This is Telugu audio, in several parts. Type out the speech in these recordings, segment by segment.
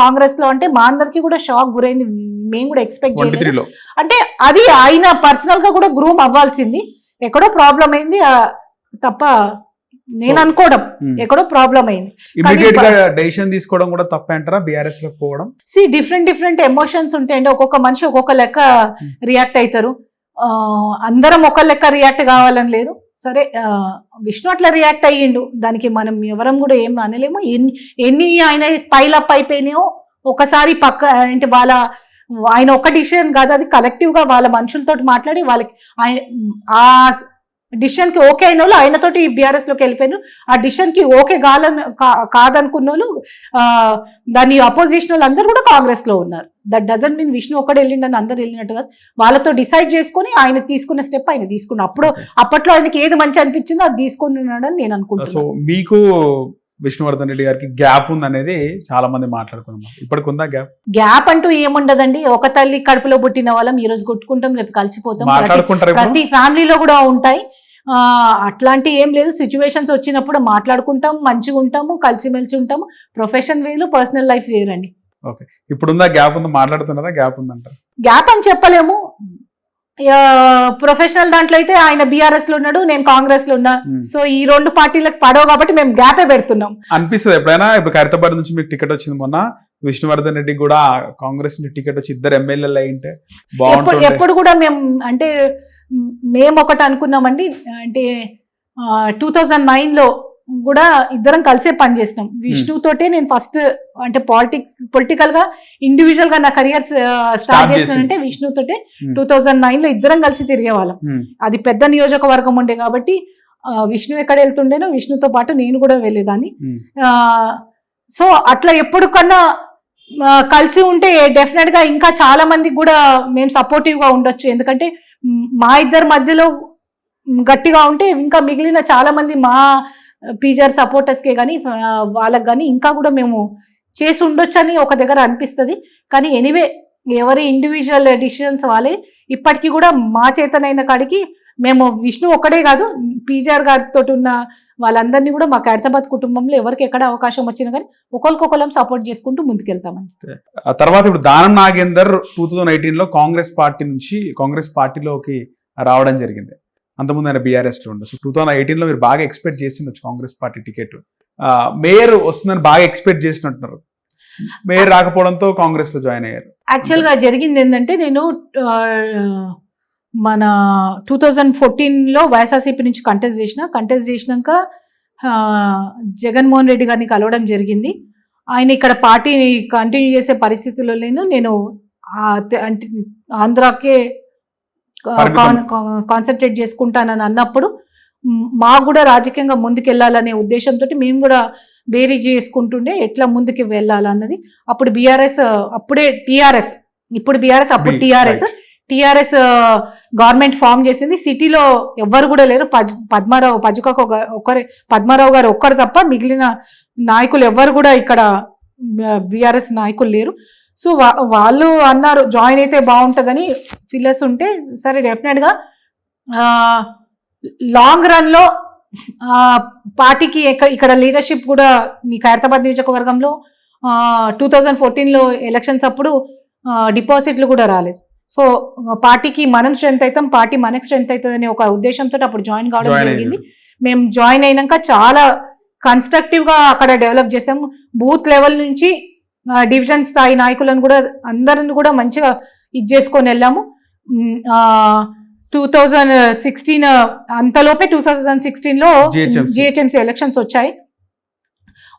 కాంగ్రెస్లో అంటే మా అందరికి కూడా షాక్ గురైంది. మేము కూడా ఎక్స్పెక్ట్ చేయలేదు. అంటే అది ఆయన పర్సనల్గా కూడా గ్రూమ్ అవ్వాల్సింది. ఎక్కడో ప్రాబ్లం అయింది. తప్ప నేను అనుకోవడం. ఎక్కడో ప్రాబ్లం అయింది. ఇమీడియట్గా డెసిషన్ తీసుకోవడం కూడా తప్పే అంటారా బీఆర్ఎస్లో పోవడం? సి డిఫరెంట్ డిఫరెంట్ ఎమోషన్స్ ఉంటాయండి. ఒక్కొక్క మనిషి ఒక్కొక్క లెక్క రియాక్ట్ అవుతారు. అందరం ఒక లెక్క రియాక్ట్ కావాలని లేదు. సరే విష్ణు అట్లా రియాక్ట్ అయ్యిండు. దానికి మనం ఎవరం కూడా ఏం అనలేము. ఎన్ని ఎన్ని ఆయన పైలప్ అయిపోయినాయో ఒకసారి పక్క ఏంటి వాళ్ళ ఆయన ఒక్క డిసిషన్ కాదు అది కలెక్టివ్గా వాళ్ళ మనుషులతో మాట్లాడి వాళ్ళకి ఆయన ఆ డిసిషన్కి ఓకే అయిన వాళ్ళు ఆయనతోటి బీఆర్ఎస్లోకి వెళ్ళిపోయారు ఆ డిసిషన్కి ఓకే కాలని కాదనుకున్న వాళ్ళు ఆ, దాని అపోజిషన్ వాళ్ళు అందరూ కూడా కాంగ్రెస్లో ఉన్నారు. దట్ డజన్ మీన్ విష్ణు ఒక్కడు వెళ్ళిండని అందరు వెళ్ళినట్టు కాదు. వాళ్ళతో డిసైడ్ చేసుకొని ఆయన తీసుకున్న స్టెప్ ఆయన తీసుకున్న అప్పుడు అప్పట్లో ఆయనకి ఏది మంచి అనిపించిందో అది తీసుకుని ఉన్నాడని నేను సో అనుకుంటున్నాను మీకు విష్ణువర్ధన్ రెడ్డి గారికి గ్యాప్ ఉంది అనేది చాలా మంది మాట్లాడుకున్నాం. ఇప్పటికి ఉందా గ్యాప్? గ్యాప్ అంటూ ఏముండదండి. ఒక తల్లి కడుపులో పుట్టిన వాళ్ళం ఈ రోజు కొట్టుకుంటాం రేపు కలిసిపోతాం. ప్రతి- మాట్లాడుకుంటారు ఇప్పుడు? ప్రతి ఫ్యామిలీలో కూడా ఉంటాయి. అట్లాంటి ఏం లేదు. సిచ్యువేషన్స్ వచ్చినప్పుడు మాట్లాడుకుంటాం మంచిగా ఉంటాము కలిసిమెలిసి ఉంటాము. ప్రొఫెషన్ వేరు పర్సనల్ లైఫ్ వేరండి. ఇప్పుడు ఉందా గ్యాప్ ఉంది? మాట్లాడుతున్నారా? గ్యాప్ ఉందంటారు? గ్యాప్ అని చెప్పలేము. ప్రొఫెషనల్ దాంట్లో అయితే ఆయన బీఆర్ఎస్లో ఉన్నాడు నేను కాంగ్రెస్లో ఉన్నా. Hmm. సో ఈ రెండు పార్టీలకు పడవు కాబట్టి మేము గ్యాపే పెడుతున్నాం. అనిపిస్తుంది ఎప్పుడైనా ఇప్పుడు ఖైరతాబాద్ నుంచి మీకు టికెట్ వచ్చింది మొన్న విష్ణువర్ధన్ రెడ్డి కూడా కాంగ్రెస్ నుంచి టికెట్ వచ్చి ఇద్దరు ఎమ్మెల్యేలు అయింటే ఎప్పుడు బాగుంటుంది ఎప్పుడు కూడా మేము అంటే మేము ఒకటి అనుకున్నామండి అంటే టూ థౌజండ్ నైన్లో కూడా ఇద్దరం కలిసే పనిచేసినాం విష్ణు తోటే నేను ఫస్ట్ అంటే పాలిటిక్స్ పొలిటికల్గా ఇండివిజువల్గా నా కెరియర్ స్టార్ట్ చేసినానంటే విష్ణు తోటే Hmm. టూ థౌజండ్ నైన్లో ఇద్దరం కలిసి తిరిగే వాళ్ళం. అది పెద్ద నియోజకవర్గం ఉండే కాబట్టి విష్ణు ఎక్కడ వెళ్తుండేనో విష్ణుతో పాటు నేను కూడా వెళ్ళేదాన్ని. సో అట్లా ఎప్పుడు కన్నా కలిసి ఉంటే డెఫినెట్గా ఇంకా చాలా మందికి కూడా మేము సపోర్టివ్గా ఉండొచ్చు. ఎందుకంటే మ్, ఇద్దరి మధ్యలో గట్టిగా ఉంటే ఇంకా మిగిలిన చాలా మంది మా పీజర్ సపోర్టర్స్కే కానీ వాళ్ళకి కానీ ఇంకా కూడా మేము చేసి ఉండొచ్చని ఒక దగ్గర అనిపిస్తుంది. కానీ ఎనీవే ఎవరి ఇండివిజువల్ డిసిషన్స్ వాళ్ళే. ఇప్పటికీ కూడా మా చేతనైన కాడికి మేము విష్ణు ఒక్కడే కాదు పీజార్ గారితో ఉన్న వాళ్ళందరినీ కూడా మా ఖైరతాబాద్ కుటుంబంలో ఎవరికి ఎక్కడ అవకాశం వచ్చినా కానీ ఒకరికొకరం సపోర్ట్ చేసుకుంటూ ముందుకెళ్తామని ఆ తర్వాత ఇప్పుడు దానం నాగేందర్ టూ థౌజండ్ ఎయిటీన్లో కాంగ్రెస్ పార్టీ నుంచి కాంగ్రెస్ పార్టీలోకి రావడం జరిగింది. అంతకుముందు ఆయన బీఆర్ఎస్లో ఉండదు ఉండే. సో టూ థౌసండ్ ఎయిటీన్లో మీరు బాగా ఎక్స్పెక్ట్ చేసిండొచ్చు కాంగ్రెస్ పార్టీ టికెట్. మేయర్ వస్తుందని బాగా ఎక్స్పెక్ట్ చేసినట్టున్నారు. మేయర్ రాకపోవడంతో కాంగ్రెస్లో జాయిన్ అయ్యారు. యాక్చువల్గా జరిగింది ఏంటంటే నేను మన టూ థౌజండ్ ఫోర్టీన్లో వైఎస్ఆర్సీపీ నుంచి కంటెస్ట్ చేసిన. కంటెస్ట్ చేసినాక జగన్మోహన్ రెడ్డి గారిని కలవడం జరిగింది. ఆయన ఇక్కడ పార్టీని కంటిన్యూ చేసే పరిస్థితుల్లో నేను నేను అంటే ఆంధ్రాకే కాన్సన్ట్రేట్ చేసుకుంటానని అన్నప్పుడు మ్, కూడా రాజకీయంగా ముందుకెళ్ళాలనే ఉద్దేశంతో మేము కూడా బేరీ చేసుకుంటుండే ఎట్లా ముందుకు వెళ్ళాలన్నది. అప్పుడు బీఆర్ఎస్ అప్పుడే టీఆర్ఎస్. ఇప్పుడు బీఆర్ఎస్ అప్పుడు టీఆర్ఎస్. టీఆర్ఎస్ గవర్నమెంట్ ఫామ్ చేసింది. సిటీలో ఎవ్వరు కూడా లేరు. పజ్ పద్మారావు పజుకకు ఒక్కరే పద్మారావు గారు ఒక్కరు తప్ప మిగిలిన నాయకులు ఎవ్వరు కూడా ఇక్కడ బీఆర్ఎస్ నాయకులు లేరు. సో వా- వాళ్ళు అన్నారు జాయిన్ అయితే బాగుంటుందని ఫిల్లర్స్ ఉంటే సరే డెఫినెట్గా లాంగ్ రన్లో పార్టీకి ఇక్కడ లీడర్షిప్ కూడా మీ ఖైరతాబాద్ నియోజకవర్గంలో టూ థౌజండ్ ఫోర్టీన్లో ఎలక్షన్స్ అప్పుడు డిపాజిట్లు కూడా రాలేదు. సో పార్టీకి మనం స్ట్రెంత్ అవుతాం పార్టీ మనకి స్ట్రెంత్ అవుతుంది అనే ఒక ఉద్దేశంతో అప్పుడు జాయిన్ కావడం జరిగింది. మేము జాయిన్ అయినాక చాలా కన్స్ట్రక్టివ్గా అక్కడ డెవలప్ చేసాము. బూత్ లెవెల్ నుంచి డివిజన్ స్థాయి నాయకులను కూడా అందరిని కూడా మంచిగా ఇది చేసుకొని వెళ్ళాము. టూ థౌజండ్ సిక్స్టీన్ అంతలోపే టూ థౌజండ్ సిక్స్టీన్లో GHMC. జిహెచ్ఎంసీ ఎలక్షన్స్ వచ్చాయి.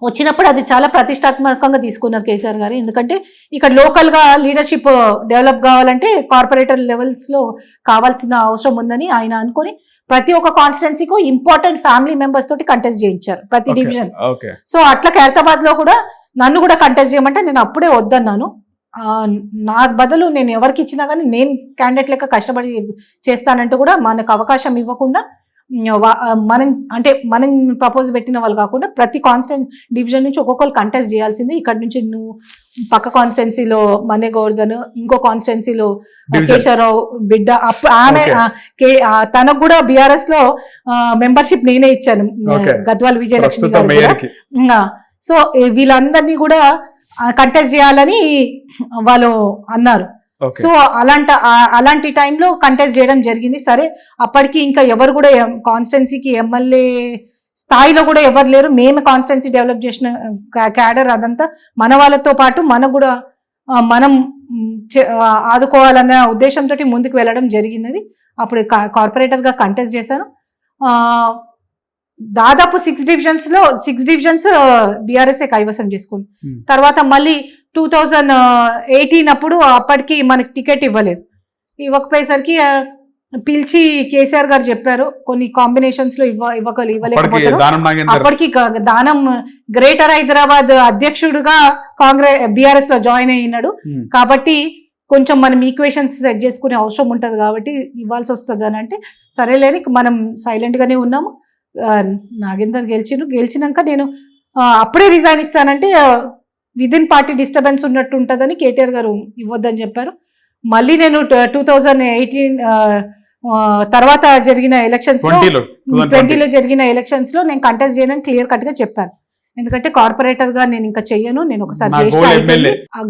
వచ్చినప్పుడు అది చాలా ప్రతిష్టాత్మకంగా తీసుకున్నారు కేసీఆర్ గారు. ఎందుకంటే ఇక్కడ లోకల్గా లీడర్షిప్ డెవలప్ కావాలంటే కార్పొరేటర్ లెవెల్స్లో కావాల్సిన అవసరం ఉందని ఆయన అనుకొని ప్రతి ఒక్క కాన్స్టిట్యున్సీకి ఇంపార్టెంట్ ఫ్యామిలీ మెంబర్స్ తోటి కంటెస్ట్ చేయించారు ప్రతి డివిజన్ ఓకే సో అట్లా ఖైరతాబాద్లో కూడా నన్ను కూడా కంటెస్ట్ చేయమంటే నేను అప్పుడే వద్దన్నాను. నా బదులు నేను ఎవరికి ఇచ్చినా కానీ నేను క్యాండిడేట్ లెక్క కష్టపడి చేస్తానంటూ కూడా మనకు అవకాశం ఇవ్వకుండా మనం అంటే మనం ప్రపోజ్ పెట్టిన వాళ్ళు కాకుండా ప్రతి కాన్స్టెన్స్ డివిజన్ నుంచి ఒక్కొక్కరు కంటెస్ట్ చేయాల్సింది. ఇక్కడ నుంచి నువ్వు పక్క కాన్స్టిట్యున్సీలో మనే గోవర్ధన్ ఇంకో కాన్స్టిట్యున్సీలో Division. కేశవరావు బిడ్డ ఆమె తనకు కూడా బీఆర్ఎస్లో మెంబర్షిప్ నేనే ఇచ్చాను. గద్వాల్ విజయలక్ష్మి గారు సో వీళ్ళందరినీ కూడా కంటెస్ట్ చేయాలని వాళ్ళు అన్నారు. సో అలాంటి అలాంటి టైంలో కంటెస్ట్ చేయడం జరిగింది. సరే అప్పటికి ఇంకా ఎవరు కూడా కాన్స్టెన్సీకి ఎమ్మెల్యే స్థాయిలో కూడా ఎవరు లేరు. మేము కాన్స్టెన్సీ డెవలప్ చేసిన క్యాడర్ అదంతా మన వాళ్ళతో పాటు మనకు కూడా మనం ఆదుకోవాలన్న ఉద్దేశంతో ముందుకు వెళ్ళడం జరిగినది అప్పుడు కార్పొరేటర్గా కంటెస్ట్ చేశాను. ఆ, దాదాపు సిక్స్ డివిజన్స్లో సిక్స్ డివిజన్స్ బీఆర్ఎస్ఏ కైవసం చేసుకుంది. Hmm. తర్వాత మళ్ళీ టూ థౌజండ్ ఎయిటీన్ అప్పుడు అప్పటికి మనకి టికెట్ ఇవ్వలేదు. ఇవ్వకపోయేసరికి పిలిచి కేసీఆర్ గారు చెప్పారు కొన్ని కాంబినేషన్స్లో ఇవ్వ ఇవ్వక అప్పటికి ఇవ్వలేకపోతారు అప్పటికి దానం గ్రేటర్ హైదరాబాద్ అధ్యక్షుడుగా కాంగ్రెస్ బీఆర్ఎస్లో జాయిన్ అయినాడు ఉమ్. కాబట్టి కొంచెం మనం ఈక్వేషన్స్ సెట్ చేసుకునే అవసరం ఉంటుంది కాబట్టి ఇవ్వాల్సి వస్తుంది అని అంటే సరేలేని మనం సైలెంట్ గానే ఉన్నాము. నాగేందర్ గెలిచిండు. గెలిచినాక నేను అప్పుడే రిజైన్ ఇస్తానంటే విద్ ఇన్ పార్టీ డిస్టర్బెన్స్ ఉన్నట్టు ఉంటుందని కేటీఆర్ గారు ఇవ్వద్దని చెప్పారు. మళ్ళీ నేను టూ థౌజండ్ ఎయిటీన్ తర్వాత జరిగిన ఎలక్షన్స్లో ట్వంటీలో జరిగిన ఎలక్షన్స్లో నేను కంటెస్ట్ చేయనని క్లియర్ కట్గా చెప్పాను. ఎందుకంటే కార్పొరేటర్గా నేను ఇంకా చెయ్యను నేను ఒకసారి చేసిన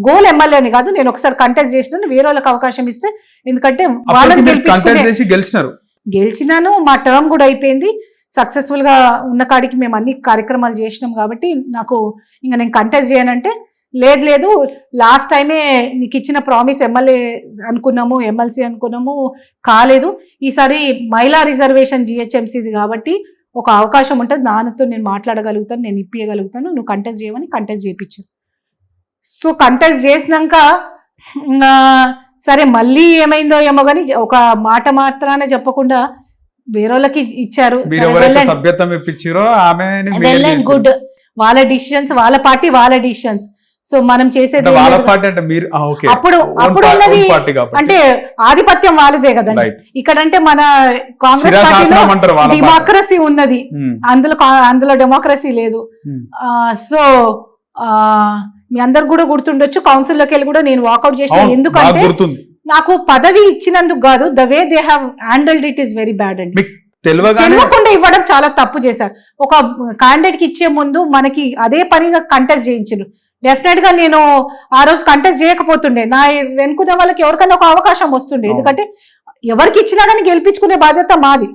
గోల్ ఎమ్మెల్యే అని కాదు నేను ఒకసారి కంటెస్ట్ చేసినాను వేరే వాళ్ళకి అవకాశం ఇస్తే ఎందుకంటే వాళ్ళని గెలిచినాను మా టర్మ్ కూడా అయిపోయింది. సక్సెస్ఫుల్గా ఉన్న కాడికి మేము అన్ని కార్యక్రమాలు చేసినాం కాబట్టి నాకు ఇంకా నేను కంటెస్ట్ చేయనంటే లేదు లేదు. లాస్ట్ టైమే నీకు ఇచ్చిన ప్రామిస్ ఎమ్మెల్యే అనుకున్నాము ఎమ్మెల్సీ అనుకున్నాము కాలేదు. ఈసారి మహిళా రిజర్వేషన్ జిహెచ్ఎంసీది కాబట్టి ఒక అవకాశం ఉంటుంది. నాన్నతో నేను మాట్లాడగలుగుతాను నేను ఇప్పియగలుగుతాను. నువ్వు కంటెస్ట్ చేయమని కంటెస్ట్ చేయించు. సో కంటెస్ట్ చేసినాక సరే మళ్ళీ ఏమైందో ఏమో కానీ ఒక మాట మాత్రాన చెప్పకుండా వేరే వాళ్ళకి ఇచ్చారు మీరు ఎవరైతే సభ్యత్వం ఇప్పించారో ఆమె గుడ్ వాళ్ళ డిసిషన్స్ వాళ్ళ పార్టీ వాళ్ళ డిసిషన్స్ సో మనం చేసేది అంటే అప్పుడు అప్పుడు ఉన్నది అంటే ఆధిపత్యం వాళ్ళదే కదండి రైట్ ఇక్కడంటే మన కాంగ్రెస్ పార్టీలో. డెమోక్రసీ ఉన్నది. ఉమ్, అందులో అందులో డెమోక్రసీ లేదు. సో మీ అందరు కూడా గుర్తుండొచ్చు. కౌన్సిల్లోకి వెళ్ళి కూడా నేను వాకౌట్ చేసిన ఎందుకంటే నాకు పదవి ఇచ్చినందుకు కాదు the way they have handled it is very bad అండి. తెలియకుండా ఇవ్వడం చాలా తప్పు చేశారు. ఒక క్యాండిడేట్కి ఇచ్చే ముందు మనకి అదే పనిగా కంటెస్ట్ చేయించారు డెఫినెట్గా నేను ఆ రోజు కంటెస్ట్ చేయకపోతుండే. నా వెనుకున్న వాళ్ళకి ఎవరికైనా ఒక అవకాశం వస్తుండే. ఎందుకంటే ఎవరికి ఇచ్చినా కానీ గెలిపించుకునే బాధ్యత మాది.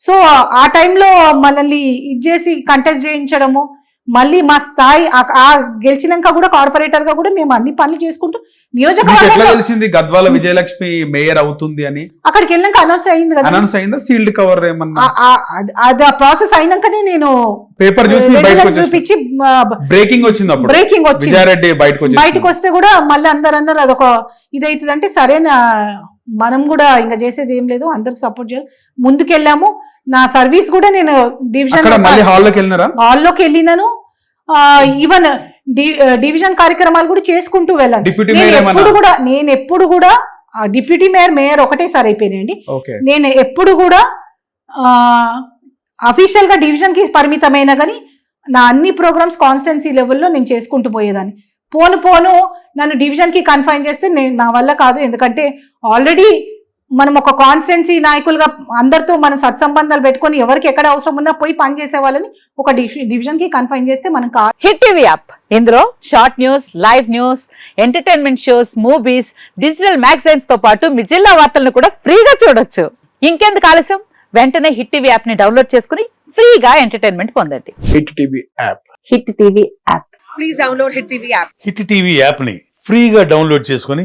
సో ఆ టైంలో మనల్ని ఇది చేసి కంటెస్ట్ చేయించడము మళ్ళీ మా స్థాయి ఆ- గెలిచినాక కూడా కార్పొరేటర్గా కూడా మేము అన్ని పనులు చేసుకుంటూ నియోజకవర్గంలో తెలిసింది గద్వాల విజయలక్ష్మి మేయర్ అవుతుంది అని? అక్కడికి వెళ్ళాక అనౌన్స్ అయింది కదా. అనౌన్స్ అయిందా? సీల్డ్ కవర్ ఏమన్నా? అది- ఆ ప్రాసెస్ అయినాకనే నేను పేపర్ చూసి చూపించి బ్రేకింగ్ వచ్చింది అప్పుడు? బ్రేకింగ్ వచ్చింది. విజయారెడ్డి బయటకు బయటకు వస్తే కూడా మళ్ళీ అందరు అన్నారు అదొక ఇదైతుంది అంటే సరే నా మనం కూడా ఇంకా చేసేది ఏం లేదు అందరికి సపోర్ట్ చేయాలి. ముందుకెళ్ళాము నా సర్వీస్ కూడా నేను డివిజన్ హాల్లోకి వెళ్ళినారా? హాల్లోకి వెళ్ళినాను. ఈవెన్ డివిజన్ కార్యక్రమాలు కూడా చేసుకుంటూ వెళ్ళాను. నేను ఎప్పుడు కూడా నేను ఎప్పుడు కూడా డిప్యూటీ మేయర్ మేయర్ ఒకటేసారి అయిపోయినాయండి. నేను ఎప్పుడు కూడా అఫీషియల్గా డివిజన్కి పరిమితమైన కానీ నా అన్ని ప్రోగ్రామ్స్ కాన్స్టెన్సీ లెవెల్లో నేను చేసుకుంటూ పోయేదాన్ని. పోను పోను నన్ను డివిజన్కి కన్ఫైన్ చేస్తే నేను నా వల్ల కాదు. ఎందుకంటే ఆల్రెడీ మనం ఒక కాన్స్టెన్సీ నాయకులుగా అందరితో మనం సత్సంబంధాలు పెట్టుకొని ఎవరికి ఎక్కడ అవసరం ఉన్నా పోయి పని చేసే వాళ్ళని ఒక డివిజన్కి కన్ఫైన్ చేస్తే మనం హిట్ టీవీ యాప్. ఇందులో short news live news entertainment shows movies digital మ్యాగజైన్స్తో పాటు మీ జిల్లా వార్తలను కూడా ఫ్రీగా చూడొచ్చు. ఇంకెందుకు ఆలస్యం? వెంటనే హిట్ టీవీ యాప్ని డౌన్లోడ్ చేసుకుని ఫ్రీగా ఎంటర్టైన్మెంట్ పొందండి. Hit TV app. Hit TV app. Please download Hit TV app. Hit TV యాప్ని ఫ్రీగా డౌన్లోడ్ చేసుకొని